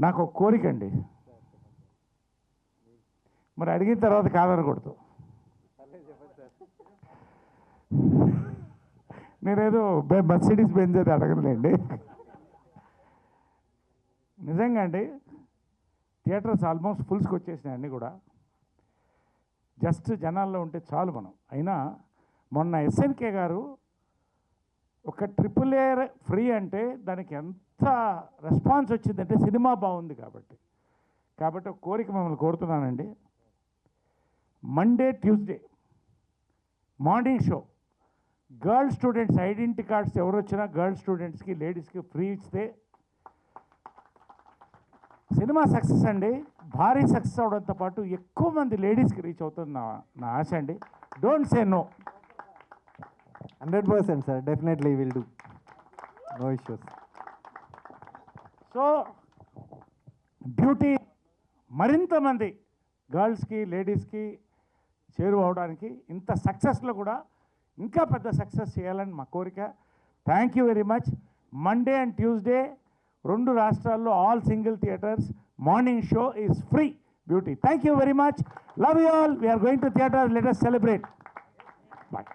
నాకు ఒక కోరిక అండి. మరి అడిగిన తర్వాత కాదనకూడదు. నేనేదో మర్సిడీస్ బెంజ్ అది అడగలేండి నిజంగా అండి థియేటర్స్ ఆల్మోస్ట్ ఫుల్స్కి వచ్చేసినాయి అన్నీ కూడా. జస్ట్ జనాల్లో ఉంటే చాలు మనం. అయినా మొన్న ఎస్ఎన్కే గారు ఒక ట్రిపుల్ ఏ ఫ్రీ అంటే దానికి ఎంత రెస్పాన్స్ వచ్చిందంటే సినిమా బాగుంది కాబట్టి. కాబట్టి ఒక కోరిక మిమ్మల్ని కోరుతున్నానండి. Monday Tuesday morning show girl students identity cards ఎవరు వచ్చినా గర్ల్ స్టూడెంట్స్కి లేడీస్కి ఫ్రీ ఇస్తే సినిమా సక్సెస్ అండి. భారీ సక్సెస్ అవడంతో పాటు ఎక్కువ మంది లేడీస్కి రీచ్ అవుతుంది నా నా ఆశ అండి. Don't say no hundred percent sir definitely will do no issues so beauty మరింత మంది గర్ల్స్కి లేడీస్కి చేరువవడానికి ఇంత సక్సెస్లో కూడా ఇంకా పెద్ద సక్సెస్ చేయాలని మా కోరిక. Thank you very much Monday and Tuesday రెండు రాష్ట్రాల్లో all single theatres morning show is free beauty thank you very much love you all we are going to theatre latest celebrate boy